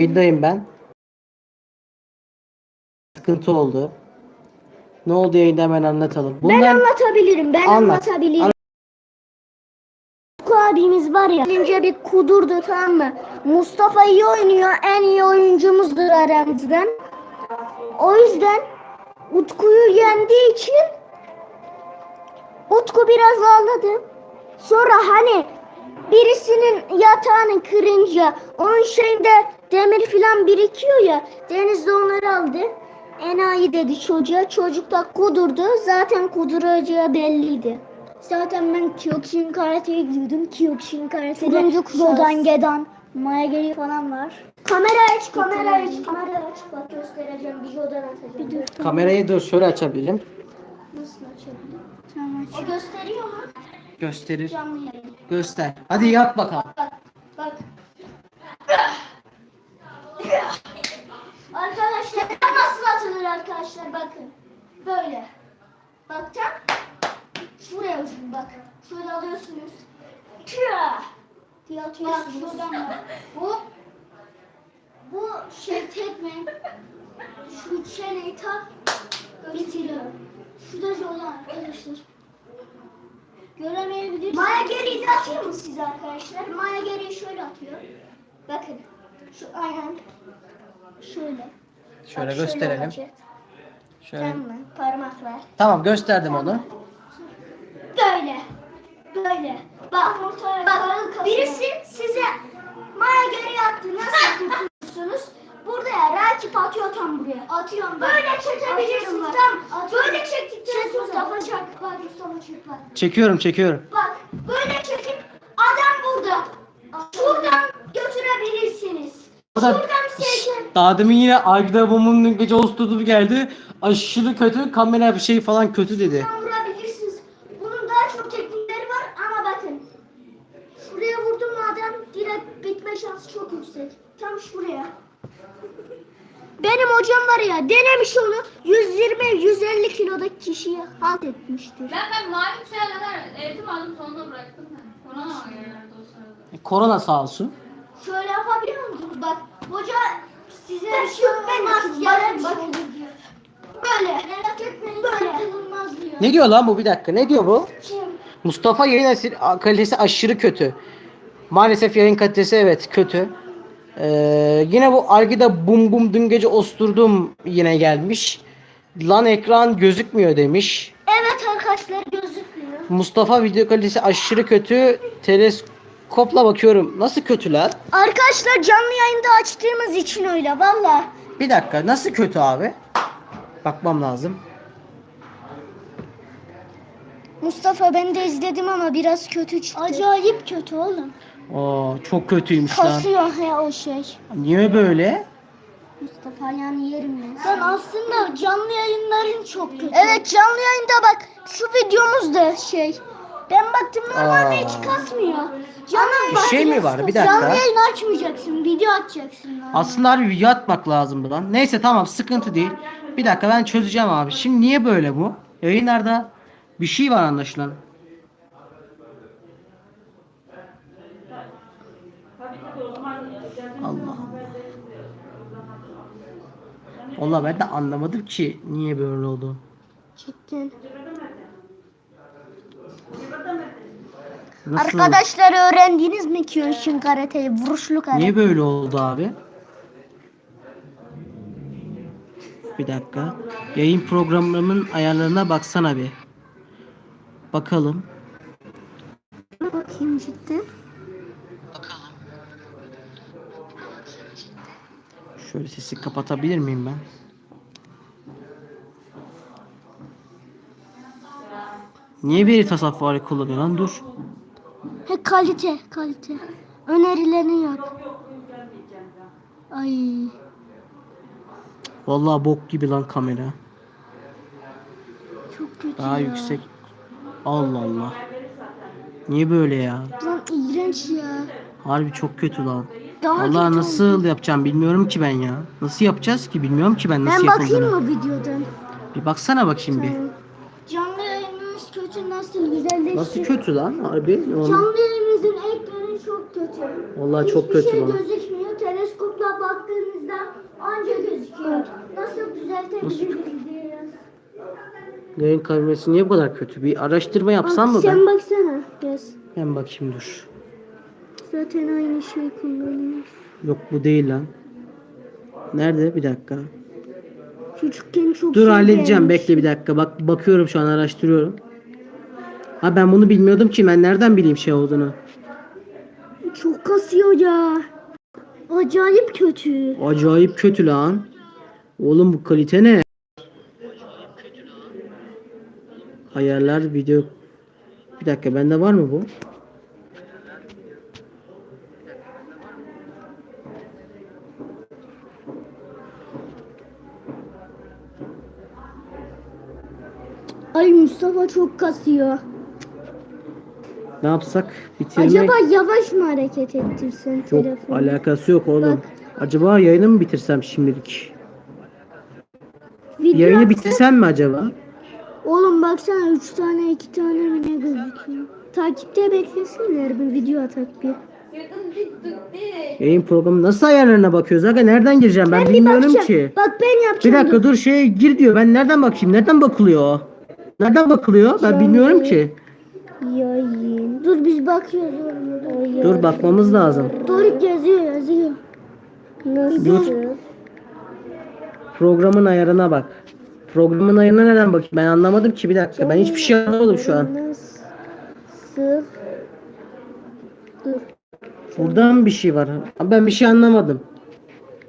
Yayındayım ben. Sıkıntı oldu. Ne oldu yayında hemen anlatalım. Ben Bunlar anlatabilirim. Ben Anlat. anlatabilirim. Anlat. Abimiz var ya. Önce bir kudurdu tamam mı? Mustafa iyi oynuyor. En iyi oyuncumuzdur aramızdan. O yüzden Utku'yu yendiği için Utku biraz ağladı. Sonra hani birisinin yatağını kırınca onun şeyinde demir filan birikiyor ya. Deniz de onları aldı. Enayi dedi çocuğa. Çocuk da kudurdu. Zaten kuduracağı belliydi. Zaten ben Kyokushin Karate'ye gidiyordum. Kyokushin Karate'de Turuncu kuşağız. Rodan Gedan, Maya Geri falan var. Kamera aç, kamera aç, kamera aç. Bak göstereceğim, videodan atacağım. Bir dur. kamerayı dur şöyle açabilirim. Nasıl açabilirim? Tamam aç. O gösteriyor mu? Gösterir. Canlı yayın. Göster. Hadi yap bakalım. Bak, bak. Arkadaşlar nasıl atılır arkadaşlar bakın. Böyle. Bak tam şuraya ucun bak. Şöyle alıyorsunuz. Tüya diye atıyorsunuz. Bak şuradan bak. Bu bu şey tekme şu çeneyi tak bitiriyor. Şurada olan arkadaşlar. Göremeyebilirsiniz. Maya geriyi de atıyor mu size arkadaşlar? Maya geriyi şöyle atıyor. Bakın. Şu aynen. Şöyle. Şöyle Bak, gösterelim. olacak. Şöyle. Tamam mı? Parmaklar. Tamam gösterdim onu. Böyle. Böyle. Bak, bak birisi size Maya geriye attı. Nasıl kurtulursunuz? Burada ya rakip atıyor tam buraya. Atıyorum Böyle çekebilirsiniz tam. Böyle çektikten sonra. Mustafa çak. Bak Mustafa çek bak. Çekiyorum çekiyorum. Bak böyle çekin. Adam burada. Şuradan götürebilirsiniz. O da- Şuradan. Daha demin yine Agda Bom'un gece ostuduğu geldi. Aşırı kötü. Kamera bir şey falan kötü dedi. vurabilirsiniz. Bunun daha çok teknikleri var ama bakın. Şuraya vurdum adam direkt bitme şansı çok yüksek. Tam şuraya. Benim hocam var ya denemiş onu 120-150 kilodaki kişiye halt etmiştir. Ben ben kuşağa kadar eğitim aldım sonunda bıraktım ben. Korona var genelde o sırada. Korona sağ olsun. Şöyle yapabiliyor musunuz? Bak hoca size bir şey olmaz. Yarın bakın. Böyle. Merak etmeyin. Böyle. Ne diyor lan bu bir dakika? Ne diyor bu? Kim? Mustafa yayın kalitesi aşırı kötü. Maalesef yayın kalitesi evet kötü. Ee, yine bu Argida bum bum dün gece osturdum yine gelmiş. Lan ekran gözükmüyor demiş. Evet arkadaşlar gözükmüyor. Mustafa video kalitesi aşırı kötü. Teleskopla bakıyorum. Nasıl kötü lan? Arkadaşlar canlı yayında açtığımız için öyle valla. Bir dakika nasıl kötü abi? Bakmam lazım. Mustafa ben de izledim ama biraz kötü çıktı. Acayip kötü oğlum. Oo çok kötüymüş lan. Kasıyor ya o şey. Niye böyle? Mustafa yani yerim ben. Ben aslında canlı yayınların çok kötü. Evet canlı yayında bak şu videomuz da şey. Ben baktım normalde Aa. hiç kasmıyor. Canım Bir şey mi var? Bir dakika. Canlı yayın açmayacaksın, video açacaksın. lan. Aslında harbi video atmak lazımdı lan. Neyse tamam sıkıntı değil. Bir dakika ben çözeceğim abi. Şimdi niye böyle bu? Yayınlarda bir şey var anlaşılan. Valla ben de anlamadım ki niye böyle oldu. Çektin. Nasıl? Arkadaşlar öğrendiniz mi Kyoshin karateyi? Vuruşlu karate. Niye böyle oldu abi? Bir dakika. Yayın programımın ayarlarına baksana bir. Bakalım. Bakayım cidden. Şöyle sesi kapatabilir miyim ben? Niye veri tasarrufu kullanıyor lan dur. He kalite, kalite. Önerilerini yap. Ay. Vallahi bok gibi lan kamera. Çok kötü Daha ya. yüksek. Allah Allah. Niye böyle ya? Lan iğrenç ya. Harbi çok kötü lan. Daha Vallahi kötü nasıl yapacağım bilmiyorum ki ben ya. Nasıl yapacağız ki bilmiyorum ki ben nasıl Ben bakayım yapıldığını. mı videodan? Bir baksana bakayım bir. Canlı yayınımız kötü nasıl güzelleşti? Nasıl kötü lan harbi? Onu- Canlı yayınımızın ekranı çok kötü. Vallahi çok Hiçbir kötü şey lan. gözükmüyor. Teleskopla baktığınızda anca gözüküyor. Nasıl düzeltebiliriz. Yayın kalitesi niye bu kadar kötü? Bir araştırma yapsam mı sen ben? baksana. Yaz. Ben bakayım dur. Zaten aynı şey kullanıyoruz. Yok bu değil lan. Nerede? Bir dakika. Çocukken çok Dur şey halledeceğim. Bekle bir dakika. Bak bakıyorum şu an araştırıyorum. Ha ben bunu bilmiyordum ki. Ben nereden bileyim şey olduğunu? Çok kasıyor ya. Acayip kötü. Acayip kötü lan. Oğlum bu kalite ne? Ayarlar video. Bir dakika bende var mı bu? Ay Mustafa çok kasıyor. Ne yapsak? Bitirme. Acaba yavaş mı hareket ettirsen Yok telefonu? alakası yok oğlum. Bak. Acaba yayını mı bitirsem şimdilik? Video Yayını atsak- bitirsem mi acaba? Oğlum baksana 3 tane 2 tane mi ne gözüküyor? Takipte beklesinler bir video atak bir. Bir. Yayın programı nasıl ayarlarına bakıyoruz? Aga nereden gireceğim? Ben, bir bilmiyorum bakacağım. ki. Bak ben Bir yapacağım. dakika dur şey gir diyor. Ben nereden bakayım? Nereden bakılıyor? Nereden bakılıyor? Ben bilmiyorum ki. Yayın. Dur biz bakıyoruz. Dur, Dur bakmamız lazım. Doruk yazıyor yazıyor. Nasıl? Dur. Programın ayarına bak. Programın ayarına nereden bakayım? Ben anlamadım ki bir dakika. Ben hiçbir şey anlamadım şu an. Nasıl? Dur. Buradan bir şey var. Ben bir şey anlamadım.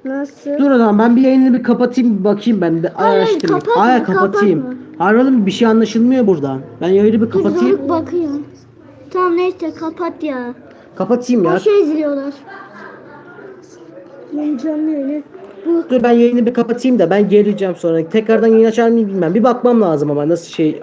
Nasıl? Dur o zaman ben bir yayını bir kapatayım bir bakayım ben bir Hayır, araştırayım. kapatma, Hayır kapatayım. kapatma. Hayır oğlum bir şey anlaşılmıyor buradan. Ben yayını bir kapatayım. Doruk bakıyor. Tamam neyse kapat ya. Kapatayım ya. Boş şey izliyorlar. Ben canlı öyle. Bu Dur ben yayını bir kapatayım da ben geleceğim sonra. Tekrardan yayın açar mıyım bilmem. Bir bakmam lazım ama nasıl şey